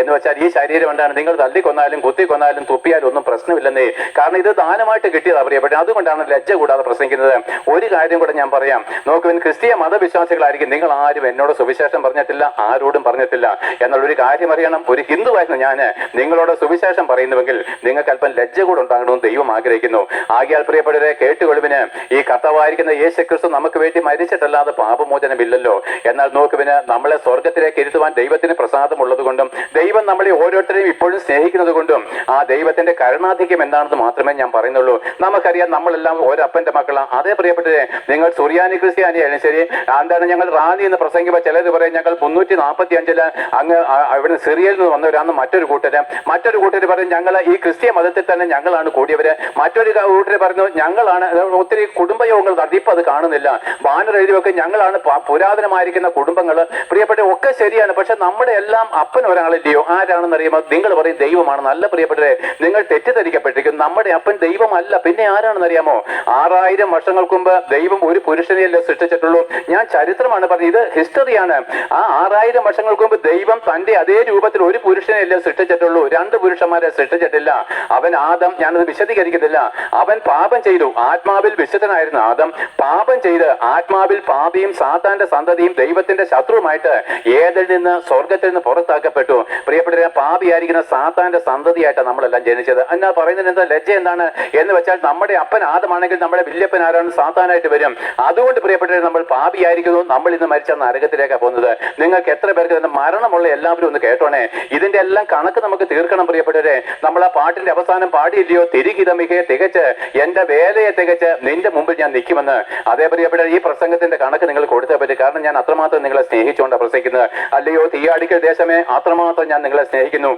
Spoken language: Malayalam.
എന്ന് വെച്ചാൽ ഈ ശരീരം എന്താണ്? നിങ്ങൾ തല്ലിക്കൊന്നാലും കുത്തിക്കൊന്നാലും തുപ്പിയാലും ഒന്നും പ്രശ്നമില്ലെന്നേ. കാരണം ഇത് ദാനമായിട്ട് കിട്ടിയതാ പക്ഷേ അതുകൊണ്ടാണ് ലജ്ജ കൂടാതെ പ്രസംഗിക്കുന്നത്. ഒരു കാര്യം കൂടെ ഞാൻ പറയാം. നോക്കുവിൻ ക്രിസ്തീയ മതവിശ്വാസികളായിരിക്കും. നിങ്ങൾ ആരും എന്നോട് സുവിശേഷം പറഞ്ഞിട്ടില്ല ആരോടും പറഞ്ഞിട്ടില്ല എന്നുള്ളൊരു കാര്യം അറിയണം. ഒരു ഹിന്ദുവായിരുന്നു ഞാൻ നിങ്ങളോട് സുവിശേഷം പറയുന്നുവെങ്കിൽ നിങ്ങൾക്ക് അല്പം ലജ്ജ കൂടെ ഉണ്ടാകണമെന്ന് ദൈവം ആഗ്രഹിക്കുന്നു. ആകിയാൽ പ്രിയപ്പെട്ടവരെ കേട്ടുകൊള്ളുവിന് ഈ കർത്താവായിരിക്കുന്ന യേശു ക്രിസ്തു നമുക്ക് വേണ്ടി മരിച്ചിട്ടല്ലാതെ പാപമോചനമില്ലല്ലോ. എന്നാൽ നോക്കുവിന് നമ്മളെ സ്വർഗത്തിലേക്ക് ഇരുത്തുവാൻ ദൈവത്തിന് പ്രസാദമുള്ളത് കൊണ്ടും ദൈവം നമ്മളെ ഓരോരുത്തരെയും ഇപ്പോഴും സ്നേഹിക്കുന്നത് കൊണ്ടും ആ ദൈവത്തിന്റെ കരുണാധിക്യം എന്താണെന്ന് മാത്രമേ ഞാൻ പറയുന്നുള്ളൂ. നമുക്കറിയാം നമ്മളെല്ലാം ഒരപ്പന്റെ മക്കളാണ് അതേ പ്രിയപ്പെട്ടത് നിങ്ങൾ സുറിയാനി ക്രിസ്ത്യാനി ആയാലും ശരി എന്താണ് ഞങ്ങൾ റാന്നി എന്ന് പ്രസംഗിക്കുമ്പോൾ ചിലർ പറയും ഞങ്ങൾ മുന്നൂറ്റി നാൽപ്പത്തി അഞ്ചിൽ അങ്ങ് അവിടെ സിറിയയിൽ നിന്ന് വന്നവരാണ് മറ്റൊരു കൂട്ടര്. മറ്റൊരു കൂട്ടർ പറയും ഞങ്ങൾ ഈ ക്രിസ്ത്യ മതത്തിൽ തന്നെ ഞങ്ങളാണ് കൂടിയവര്. മറ്റൊരു കൂട്ടർ പറഞ്ഞു ഞങ്ങളാണ് ഒത്തിരി കുടുംബയോഗങ്ങൾ നടത്തിപ്പോൾ അത് കാണുന്നില്ല. ബാനർ എഴുതി ഞങ്ങളാണ് പുരാതനമായിരിക്കുന്ന കുടുംബങ്ങൾ പ്രിയപ്പെട്ട ഒക്കെ ശരിയാണ് പക്ഷെ നമ്മുടെ എല്ലാം അപ്പൻ ഒരാളില്ലയോ ആരാണെന്ന് അറിയുമ്പോൾ നിങ്ങൾ പറയും ദൈവമാണ്. നല്ല പ്രിയപ്പെട്ടവരെ നിങ്ങൾ തെറ്റിദ്ധരിക്കപ്പെട്ടിരിക്കും. നമ്മുടെ അപ്പൻ ദൈവമല്ല. പിന്നെ ആരാണെന്ന് അറിയാമോ ആറായിരം വർഷങ്ങൾക്ക് മുമ്പ് ദൈവം ഒരു പുരുഷനെയല്ലേ സൃഷ്ടിച്ചിട്ടുള്ളൂ. ഞാൻ ചരിത്രമാണ് പറഞ്ഞത്. ഇത് ഹിസ്റ്ററിയാണ്. ആ ആറായിരം വർഷങ്ങൾക്ക് മുമ്പ് ദൈവം തന്റെ അതേ രൂപത്തിൽ ഒരു പുരുഷനെയല്ലേ സൃഷ്ടിച്ചിട്ടുള്ളൂ. രണ്ട് പുരുഷന്മാരെ സൃഷ്ടിച്ചിട്ടില്ല. അവൻ ആദം ഞാനത് വിശദീകരിക്കുന്നില്ല. അവൻ പാപം ചെയ്തു. ആത്മാവിൽ വിശുദ്ധനായിരുന്നു ആദം. പാപം ചെയ്ത് ആത്മാവിൽ പാപിയും സാത്താന്റെ സന്തതിയും ദൈവത്തിന്റെ ശത്രുവുമായിട്ട് ഏതിൽ നിന്ന് സ്വർഗത്തിൽ നിന്ന് പുറത്താക്കപ്പെട്ടു. പ്രിയപ്പെട്ട പാപിയായിരിക്കുന്ന സാത്താന്റെ സന്തതിയായിട്ടാണ് നമ്മളെല്ലാം ജനിച്ചത്. എന്നാ പറയുന്നതിന് എന്താ ലജ്ജ എന്താണ്? എന്ന് വെച്ചാൽ നമ്മുടെ അപ്പൻ ആദമാണെങ്കിൽ നമ്മുടെ വല്യപ്പൻ ആരാണ്? സാത്താനായിട്ട് വരും. അതുകൊണ്ട് പ്രിയപ്പെട്ടവരെ നമ്മൾ പാപിയായിരിക്കുന്നു നമ്മൾ ഇന്ന് മരിച്ച നരകത്തിലേക്കാണ് പോകുന്നത്. നിങ്ങൾക്ക് എത്ര പേർക്ക് തന്നെ മരണമുള്ള എല്ലാവരും ഒന്ന് കേട്ടോണേ. ഇതിന്റെ എല്ലാം കണക്ക് നമുക്ക് തീർക്കണം പ്രിയപ്പെട്ടവരെ. നമ്മൾ ആ പാട്ടിന്റെ അവസാനം പാടിയില്ലയോ? തിരികിതമികയെ തികച്ച് എന്റെ വേലയെ തികച്ച് നിന്റെ മുമ്പിൽ ഞാൻ നിൽക്കുമെന്ന്. അതേ പ്രിയപ്പെട്ട ഈ പ്രസംഗത്തിന്റെ കണക്ക് നിങ്ങൾ കൊടുത്തേ പറ്റും. കാരണം ഞാൻ അത്രമാത്രം നിങ്ങളെ സ്നേഹിച്ചുകൊണ്ടാണ് പ്രസംഗിക്കുന്നത്. അല്ലയോ തീയാടിക്കൽ ദേശമേ അത്രമാത്രം ഞാൻ നിങ്ങളെ സ്നേഹിക്കുന്നു